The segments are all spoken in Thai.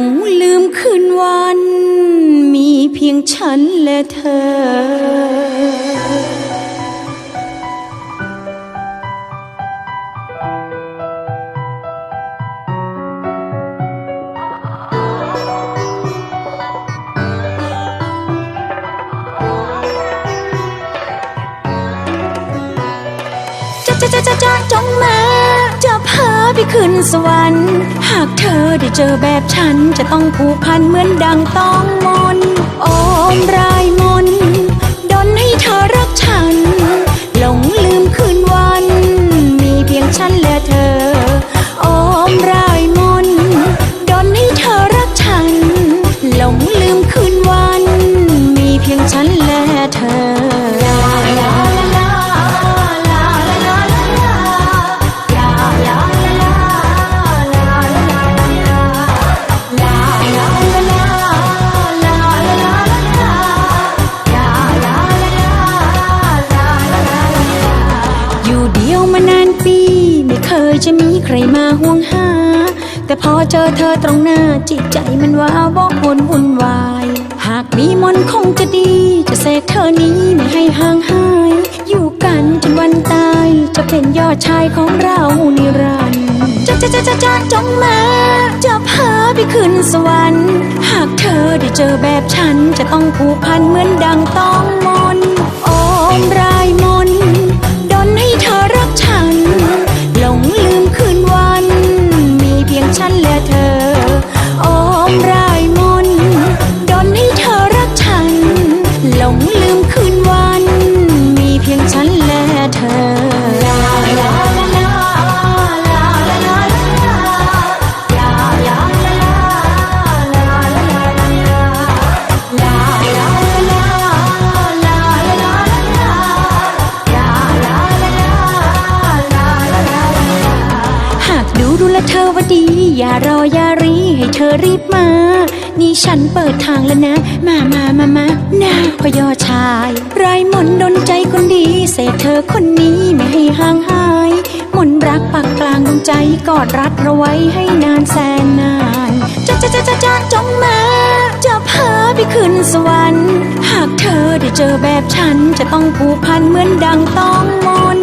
งลืมคืนวัน มีเพียงฉันและเธอจ้าจ้าจ้าจ้าจ้องมา ไปขึ้นสวรรค์ หากเธอได้เจอแบบฉันจะต้องผูกพันเหมือนดังต้องมนโอมรายมนดนให้เธอรักฉัน ยจะมีใครมาห่วงหา แต่พอเจอเธอตรงหน้าจิตใจมันว้าวอกวนวุ่นวาย หากมีมนคงจะดี จะเสกเธอนี้ไม่ให้ห่างหาย อยู่กันจนวันตาย จะเป็นยอดชายของเรานิรันดร์จ้าจ้าจ้าจ้าจงมาจะพาไปขึ้นสวรรค์ หากเธอได้เจอแบบฉันจะต้องผูกพันเหมือนดังต้องมนโอมรายมน เธอว่าดี อย่ารออย่ารีให้เธอรีบมา นี่ฉันเปิดทางแล้วนะ มามามามาหน้าพยอชายไรมนดนใจคนดี เสกเธอคนนี้ไม่ให้ห่างหาย มนรักปักกลางดวงใจกอดรัดเราไว้ให้นานแสนนานจ้าจ้าจ้าจ้าจ้าจงมาจะพาไปขึ้นสวรรค์ หากเธอได้เจอแบบฉันจะต้องผูกพันเหมือนดังต้องมน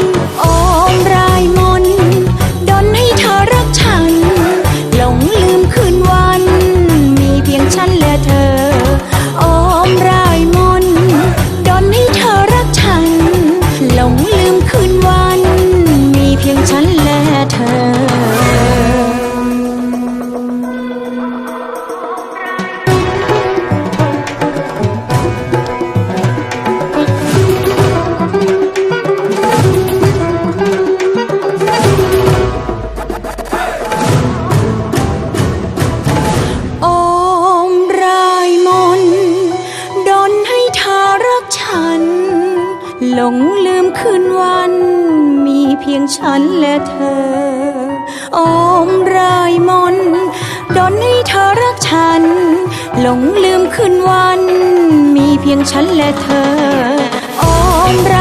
พียงฉันและเธอ โอมรายมนต์ดนให้เธอรักฉัน หลงลืมคืนวัน มีเพียงฉันและเธอ โอมราย